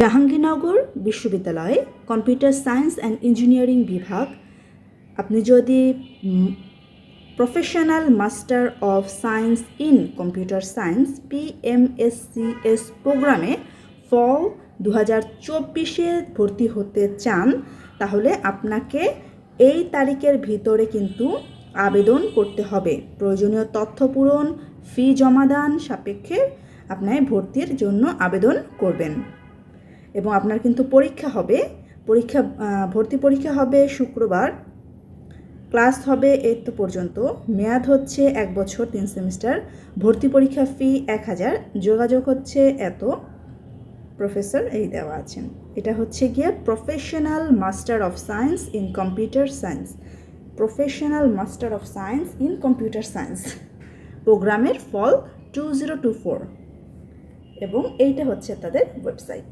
জাহাঙ্গীরনগর বিশ্ববিদ্যালয়ে computer science and engineering বিভাগ। আপনি যদি professional master of science in computer science PMSCS প্রোগ্রামে ফল দু হাজার চব্বিশে ভর্তি হতে চান, তাহলে আপনাকে এই তারিখের ভিতরে কিন্তু আবেদন করতে হবে। প্রয়োজনীয় তথ্য পূরণ, ফি জমাদান সাপেক্ষে আপনার ভর্তির জন্য আবেদন করবেন। এবং আপনার কিন্তু পরীক্ষা হবে। পরীক্ষা ভর্তি পরীক্ষা হবে শুক্রবার। ক্লাস হবে এইট পর্যন্ত। মেয়াদ হচ্ছে এক বছর, তিন সেমিস্টার। ভর্তি পরীক্ষা ফি এক হাজার। যোগাযোগ হচ্ছে এত। প্রফেসর, এই দেওয়া আছেন। এটা হচ্ছে গিয়ে professional master of science in computer science professional master of science in computer science প্রোগ্রামের fall two zero two four এবং এইটা হচ্ছে তাদের ওয়েবসাইট